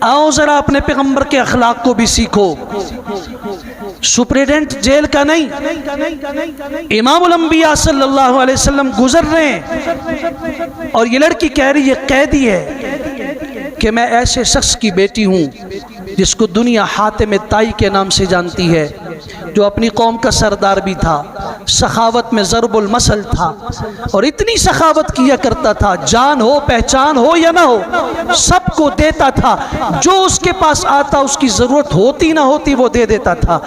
آؤ ذرا اپنے پیغمبر کے اخلاق کو بھی سیکھو۔ سپریڈنٹ جیل کا نہیں، امام الانبیاء صلی اللہ علیہ وسلم گزر رہے ہیں۔ اور یہ لڑکی کہہ رہی ہے، قیدی ہے کہ میں ایسے شخص کی بیٹی ہوں جس کو دنیا حاتم تائی کے نام سے جانتی ہے، جو اپنی قوم کا سردار بھی تھا۔ سخاوت میں ضرب المسل تھا اور اتنی سخاوت کیا کرتا تھا، جان ہو، پہچان ہو یا نہ ہو، سب کو دیتا تھا۔ جو اس کے پاس آتا، اس کی ضرورت ہوتی نہ ہوتی، وہ دے دیتا تھا۔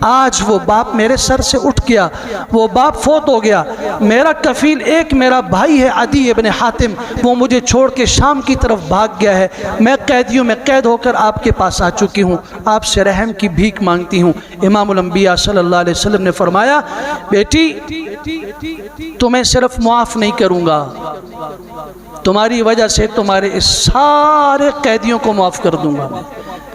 آج وہ باپ میرے سر سے اٹھ گیا، وہ باپ فوت ہو گیا۔ میرا کفیل ایک میرا بھائی ہے، عدی ابن حاتم۔ وہ مجھے چھوڑ کے شام کی طرف بھاگ گیا ہے۔ میں قیدیوں میں قید ہو کر آپ کے پاس آ چکی ہوں۔ آپ سے رحم کی بھیک مانگتی ہوں۔ امام الانبیاء صلی اللہ علیہ وسلم نے فرمایا بیٹی، تمہیں صرف معاف نہیں کروں گا۔ تمہاری وجہ سے تمہارے اس سارے قیدیوں کو معاف کر دوں گا۔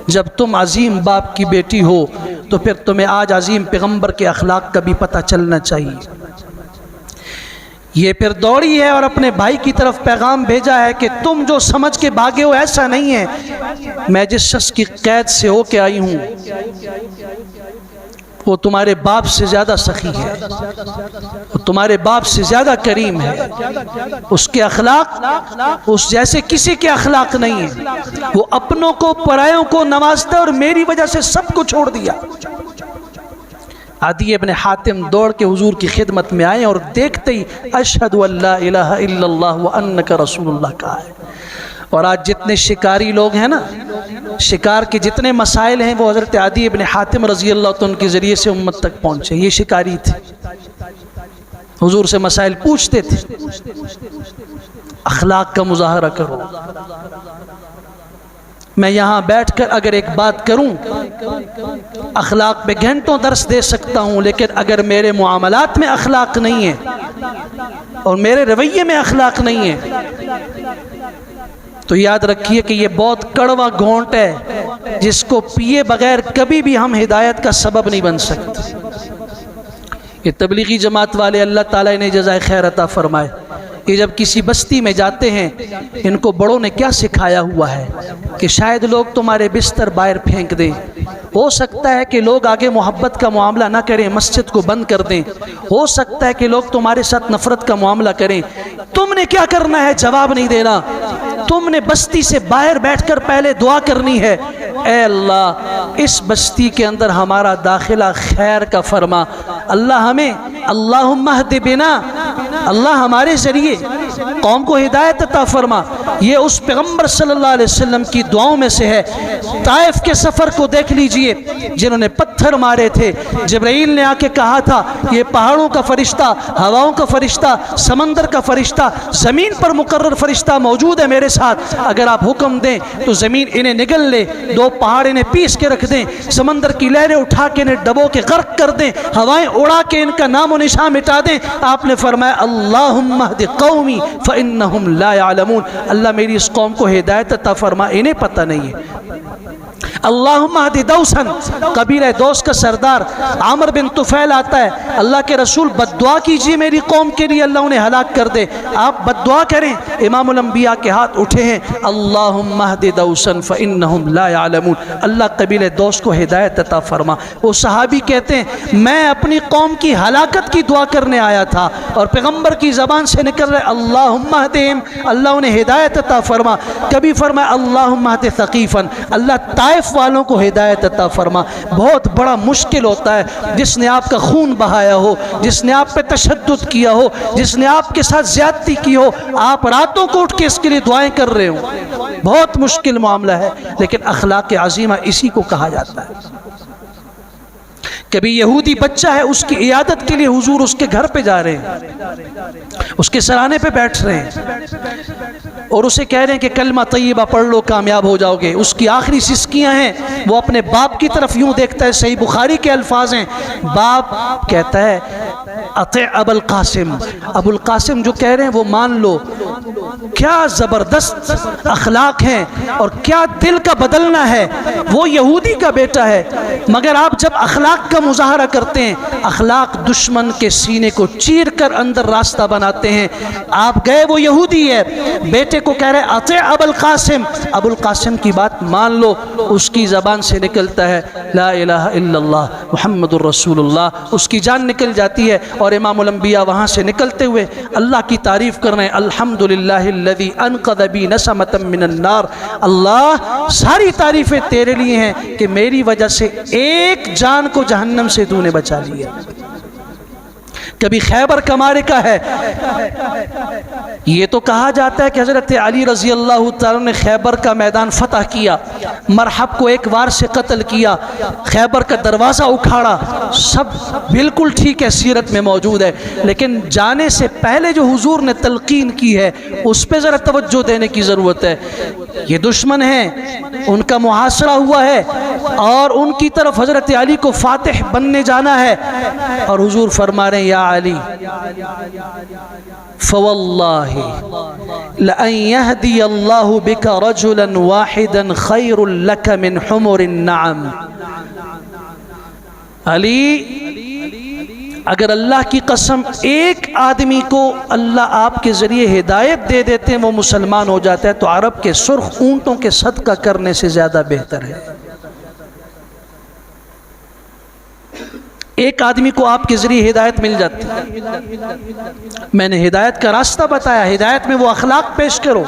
جب تم عظیم باپ کی بیٹی ہو، تو پھر تمہیں آج عظیم پیغمبر کے اخلاق کا بھی پتہ چلنا چاہیے۔ یہ پھر دوڑی ہے اور اپنے بھائی کی طرف پیغام بھیجا ہے کہ تم جو سمجھ کے بھاگے ہو، ایسا نہیں ہے۔ میں جس شخص کی قید سے ہو کے آئی ہوں وہ تمہارے باپ سے زیادہ سخی ہے، وہ تمہارے باپ سے زیادہ کریم ہے۔ اس کے اخلاق اس جیسے کسی کے اخلاق نہیں ہے وہ اپنوں کو، پرایوں کو نوازتا اور میری وجہ سے سب کو چھوڑ دیا۔ عدی ابن حاتم دوڑ کے حضور کی خدمت میں آئے اور دیکھتے ہی اشہد اللہ الہ الا اللہ وانک رسول اللہ کہا ہے۔ اور آج جتنے شکاری لوگ ہیں نا شکار کے جتنے مسائل ہیں وہ حضرت عدی ابن حاتم رضی اللہ عنہ کے ذریعے سے امت تک پہنچے، یہ شکاری تھے حضور سے مسائل پوچھتے تھے۔ اخلاق کا مظاہرہ کرو۔ میں یہاں بیٹھ کر اگر ایک بات کروں، اخلاق پہ گھنٹوں درس دے سکتا ہوں، لیکن اگر میرے معاملات میں اخلاق نہیں ہے اور میرے رویے میں اخلاق نہیں ہے تو یاد رکھیے کہ یہ بہت کڑوا گھونٹ ہے جس کو پیے بغیر کبھی بھی ہم ہدایت کا سبب نہیں بن سکتے۔ یہ تبلیغی جماعت والے اللہ تعالیٰ نے جزائے خیر عطا فرمائے کہ جب کسی بستی میں جاتے ہیں، ان کو بڑوں نے کیا سکھایا ہوا ہے کہ شاید لوگ تمہارے بستر باہر پھینک دیں۔ ہو سکتا ہے کہ لوگ آگے محبت کا معاملہ نہ کریں، مسجد کو بند کر دیں۔ ہو سکتا ہے کہ لوگ تمہارے ساتھ نفرت کا معاملہ کریں۔ تم نے کیا کرنا ہے؟ جواب نہیں دینا۔ تم نے بستی سے باہر بیٹھ کر پہلے دعا کرنی ہے۔ اے اللہ، اس بستی کے اندر ہمارا داخلہ خیر کا فرما۔ اللہ ہمیں اللہ بنا۔ اللہ ہمارے ذریعے قوم کو ہدایت عطا فرما۔ یہ اس پیغمبر صلی اللہ علیہ وسلم کی دعاؤں میں سے ہے۔ طائف کے سفر کو دیکھ لیجیے۔ جنہوں نے پتھر مارے تھے۔ جبرائیل نے آ کے کہا تھا، یہ پہاڑوں کا فرشتہ، ہواؤں کا فرشتہ، سمندر کا فرشتہ، زمین پر مقرر فرشتہ موجود ہے میرے ساتھ۔ اگر آپ حکم دیں تو زمین انہیں نگل لے، دو پہاڑ انہیں پیس کے رکھ دیں۔ سمندر کی لہریں اٹھا کے انہیں ڈبو کے غرق کر دیں۔ ہوائیں اڑا کے ان کا نام و نشان مٹا دیں۔ آپ نے فرمایا، اللہم اہد قومی فإنہم لا يعلمون اللہ میری اس قوم کو ہدایت عطا فرما انہیں پتہ نہیں ہے۔ اللہم اہدی دوسن. قبیلہ دوست کا سردار عامر بن طفیل آتا ہے. اللہ کے رسول بد دعا کیجیے میری قوم کے لیے، اللہ انہیں ہلاک کر دے. آپ بد دعا کریں، امام الانبیاء کے ہاتھ اٹھے ہیں. اللہم اہدی دوسن فإنہم لا يعلمون اللہ قبیلہ دوست کو ہدایت عطا فرما. وہ صحابی کہتے ہیں، میں اپنی قوم کی ہلاکت کی دعا کرنے آیا تھا اور پیغمبر کی زبان سے نکل رہے، اللہم اہدیم اللہ انہیں ہدایت عطا فرما. کبھی فرمائے، اللہم اہد ثقیفا. اللہ طائف والوں کو ہدایت عطا فرما۔ بہت بڑا مشکل ہوتا ہے۔ جس نے آپ کا خون بہایا ہو، جس نے آپ پہ تشدد کیا ہو، جس نے آپ کے ساتھ زیادتی کی ہو، آپ راتوں کو اٹھ کے اس کے لیے دعائیں کر رہے ہوں بہت مشکل معاملہ ہے، لیکن اخلاق عظیمہ اسی کو کہا جاتا ہے۔ کبھی یہودی بچہ ہے، اس کی عیادت کے لیے حضور اس کے گھر پہ جا رہے ہیں۔ اس کے سرانے پہ بیٹھ رہے ہیں۔ اور اسے کہہ رہے ہیں کہ کلمہ طیبہ پڑھ لو، کامیاب ہو جاؤ گے۔ اس کی آخری سسکیاں ہیں۔ وہ اپنے باپ کی طرف یوں دیکھتا ہے، صحیح بخاری کے الفاظ ہیں۔ باپ کہتا ہے اطع ابو القاسم۔ ابو القاسم جو کہہ رہے ہیں وہ مان لو۔ کیا زبردست اخلاق ہیں اور کیا دل کا بدلنا ہے۔ وہ یہودی کا بیٹا ہے۔ مگر آپ جب اخلاق کا مظاہرہ کرتے ہیں، اخلاق دشمن کے سینے کو چیر کر اندر راستہ بناتے ہیں۔ آپ گئے، وہ یہودی ہے۔ بیٹے کو کہہ رہے اطع ابو القاسم۔ ابو القاسم کی بات مان لو۔ اس کی زبان سے نکلتا ہے، لا الہ الا اللہ۔ محمد الرسول اللہ اس کی جان نکل جاتی ہے اور امام الانبیاء وہاں سے نکلتے ہوئے اللہ کی تعریف کر رہے ہیں الحمد للہ انقذ بی نسمتا من النار۔ اللہ ساری تعریفیں تیرے لیے ہیں کہ میری وجہ سے ایک جان کو جہنم سے تو نے بچا لیا۔ کبھی خیبر کمارے کا ہے۔ یہ تو کہا جاتا ہے کہ حضرت علی رضی اللہ تعالیٰ نے خیبر کا میدان فتح کیا، مرحب کو ایک وار سے قتل کیا، خیبر کا دروازہ اکھاڑا۔ سب بالکل ٹھیک ہے، سیرت میں موجود ہے۔ لیکن جانے سے پہلے جو حضور نے تلقین کی ہے، اس پہ ذرا توجہ دینے کی ضرورت ہے۔ یہ دشمن ہیں، ان کا محاصرہ ہوا ہے اور ان کی طرف حضرت علی کو فاتح بننے جانا ہے۔ اور حضور فرما رہے ہیں، یا علی. فواللہ لأن يهدي الله بك رجلا واحدا خير لك من حمر النعم. علی، اگر اللہ کی قسم ایک آدمی کو اللہ آپ کے ذریعے ہدایت دے دیتے ہیں، وہ مسلمان ہو جاتا ہے، تو عرب کے سرخ اونٹوں کے صدقہ کرنے سے زیادہ بہتر ہے۔ ایک آدمی کو آپ کے ذریعے ہدایت مل جاتی میں نے ہدایت کا راستہ بتایا، ہدایت میں وہ اخلاق پیش کرو۔